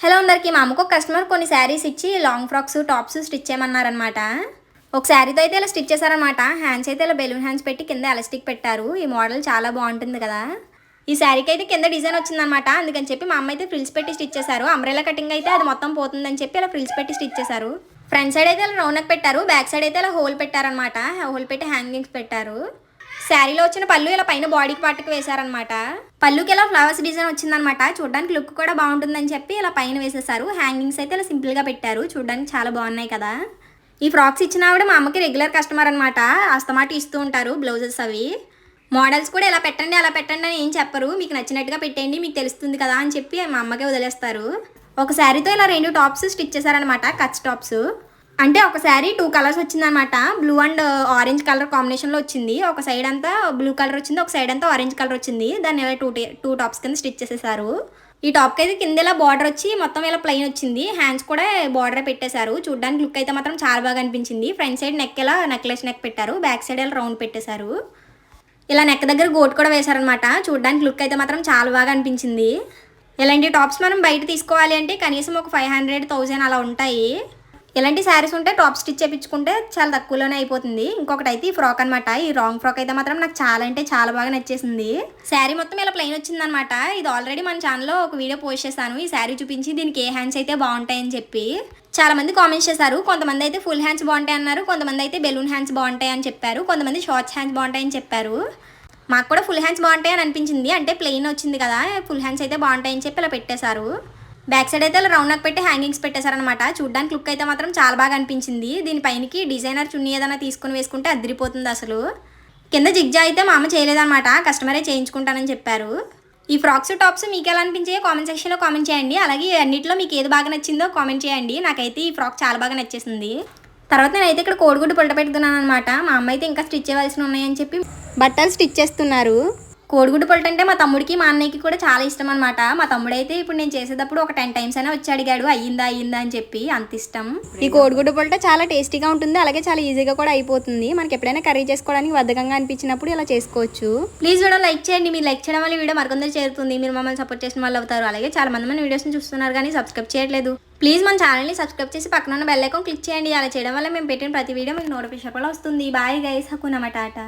Hello అందరికీ మా అమ్మకు కస్టమర్ కొన్ని శారీస్ ఇచ్చి లాంగ్ ఫ్రాక్స్ టాప్స్ స్టిచ్ చేయమన్నారనమాట ఒక శారీతో అయితే ఇలా స్టిచ్ చేశారనమాట హ్యాండ్స్ అయితే ఇలా బెలూన్ హ్యాండ్స్ పెట్టి కింద ఎలాస్టిక్ పెట్టారు. ఈ మోడల్ చాలా బాగుంటుంది కదా. ఈ శారీకి అయితే కింద డిజైన్ వచ్చిందనమాట అందుకని చెప్పి మా అమ్మ అయితే ఫ్రిల్స్ పెట్టి స్టిచ్ చేశారు. అంబ్రెలా కటింగ్ అయితే అది మొత్తం పోతుందని చెప్పి ఇలా ఫ్రిల్స్ పెట్టి స్టిచ్ చేశారు. ఫ్రంట్ సైడ్ అయితే ఇలా రౌనక్ పెట్టారు. బ్యాక్ సైడ్ అయితే ఇలా హోల్ పెట్టారనమాట హోల్ పెట్టి హ్యాంగింగ్స్ పెట్టారు. శారీలో వచ్చిన పళ్ళు ఇలా పైన బాడీకి పార్ట్కి వేశారనమాట పళ్ళుకి ఇలా ఫ్లవర్స్ డిజైన్ వచ్చిందనమాట చూడడానికి లుక్ కూడా బాగుంటుందని చెప్పి ఇలా పైన వేసేసారు హ్యాంగింగ్స్ అయితే ఇలా సింపుల్గా పెట్టారు. చూడడానికి చాలా బాగున్నాయి కదా. ఈ ఫ్రాక్స్ ఇచ్చిన ఆవిడ మా అమ్మకి రెగ్యులర్ కస్టమర్ అనమాట అస్తమాట ఇస్తూ ఉంటారు బ్లౌజెస్ అవి. మోడల్స్ కూడా ఇలా పెట్టండి అలా పెట్టండి అని ఏం చెప్పరు. మీకు నచ్చినట్టుగా పెట్టండి మీకు తెలుస్తుంది కదా అని చెప్పి మా అమ్మకే వదిలేస్తారు. ఒక శారీతో ఇలా రెండు టాప్స్ స్టిచ్ చేశారనమాట కచ్ టాప్స్. అంటే ఒక శారీ టూ కలర్స్ వచ్చిందనమాట బ్లూ అండ్ ఆరెంజ్ కలర్ కాంబినేషన్లో వచ్చింది. ఒక సైడ్ అంతా బ్లూ కలర్ వచ్చింది ఒక సైడ్ అంతా ఆరెంజ్ కలర్ వచ్చింది. దాన్ని టూ టూ టాప్స్ కింద స్టిచ్ చేసేసారు. ఈ టాప్కి అయితే కింద ఇలా బార్డర్ వచ్చి మొత్తం ఇలా ప్లెయిన్ వచ్చింది. హ్యాండ్స్ కూడా బార్డర్ పెట్టేశారు. చూడడానికి లుక్ అయితే మాత్రం చాలా బాగా అనిపించింది. ఫ్రంట్ సైడ్ నెక్ ఇలా నెక్లెస్ నెక్ పెట్టారు. బ్యాక్ సైడ్ ఇలా రౌండ్ పెట్టేశారు. ఇలా నెక్ దగ్గర గోట్ కూడా వేశారనమాట చూడడానికి లుక్ అయితే మాత్రం చాలా బాగా అనిపించింది. ఇలాంటి టాప్స్ మనం బయట తీసుకోవాలి అంటే కనీసం ఒక ఫైవ్ హండ్రెడ్ థౌజండ్ అలా ఉంటాయి. ఇలాంటి శారీస్ ఉంటే టాప్ స్టిచ్ చేయించుకుంటే చాలా తక్కువలోనే అయిపోతుంది. ఇంకొకటి అయితే ఈ ఫ్రాక్ అనమాట ఈ రాంగ్ ఫ్రాక్ అయితే మాత్రం నాకు చాలా అంటే చాలా బాగా నచ్చేసింది. శారీ మొత్తం ఇలా ప్లెయిన్ వచ్చిందనమాట ఇది ఆల్రెడీ మన ఛానల్లో ఒక వీడియో పోస్ట్ చేశాను. ఈ శారీ చూపించి దీనికి ఏ హ్యాండ్స్ అయితే బాగుంటాయని చెప్పి. చాలా మంది కామెంట్స్ చేశారు. కొంతమంది అయితే ఫుల్ హ్యాండ్స్ బాగుంటాయి అన్నారు. కొంతమంది అయితే బెలూన్ హ్యాండ్స్ బాగుంటాయి అని చెప్పారు. కొంతమంది షార్ట్స్ హ్యాండ్స్ బాగుంటాయని చెప్పారు. మాకు కూడా ఫుల్ హ్యాండ్స్ బాగుంటాయి అని అనిపించింది. అంటే ప్లెయిన్ వచ్చింది కదా. ఫుల్ హ్యాండ్స్ అయితే బాగుంటాయని చెప్పి ఇలా పెట్టేశారు. బ్యాక్ సైడ్ అయితే ఇలా రౌండ్ నెక్ పెట్టి హ్యాంగింగ్స్ పెట్టేశారనమాట చూడడానికి లుక్ అయితే మాత్రం చాలా బాగా అనిపించింది. దీనిపైనకి డిజైనర్ చున్నీ ఏదైనా తీసుకుని వేసుకుంటే అదిరిపోతుంది అసలు. కింద జిగ్జా అయితే మా అమ్మ చేయలేదన్నమాట. కస్టమరే చేయించుకుంటానని చెప్పారు. ఈ ఫ్రాక్స్ టాప్స్ మీకు ఎలా అనిపించాయో కామెంట్ సెక్షన్లో కామెంట్ చేయండి. అలాగే అన్నింటిలో మీకు ఏది బాగా నచ్చిందో కామెంట్ చేయండి. నాకైతే ఈ ఫ్రాక్ చాలా బాగా నచ్చేసింది. తర్వాత నేనైతే ఇక్కడ కోడిగుడ్డు పొట్ట పెడుతున్నాను అనమాట మా అమ్మ అయితే ఇంకా స్టిచ్ చేయవలసి ఉన్నాయని చెప్పి బట్టలు స్టిచ్ చేస్తున్నారు. కోడిగుడ్డు పొట్ట అంటే మా తమ్ముడికి మా అన్నయ్యకి కూడా చాలా ఇష్టం అనమాట మా తమ్ముడైతే ఇప్పుడు నేను చేసేటప్పుడు ఒక టెన్ టైమ్స్ అయినా వచ్చి అడిగాడు అయ్యిందా అయ్యిందా? అని చెప్పి అంత ఇష్టం. ఈ కోడిగుడ్డు పొట్ట చాలా టేస్టీగా ఉంటుంది అలాగే చాలా ఈజీగా కూడా అయిపోతుంది. మనకి ఎప్పుడైనా కర్రీ చేసుకోవడానికి బద్ధకంగా అనిపించినప్పుడు ఇలా చేసుకోవచ్చు. ప్లీజ్ వీడియో లైక్ చేయండి మీరు లైక్ చేయడం వల్ల వీడియో మరికొందరు చేరుతుంది. మీరు మమ్మల్ని సపోర్ట్ చేసిన వాళ్ళు అవుతారు. అలాగే చాలా మంది మన వీడియోస్ని చూస్తున్నారు కానీ సబ్స్క్రైబ్ చేయట్లేదు. ప్లీజ్ మన ఛానల్ని సబ్స్క్రైబ్ చేసి పక్కన ఉన్న బెల్ ఐకాన్ క్లిక్ చేయండి. అలా చేయడం వల్ల మేము పెట్టిన ప్రతి వీడియో మీకు నోటిఫికేషన్ కూడా వస్తుంది. బాయ్ గైస్ హకునమా టాటా.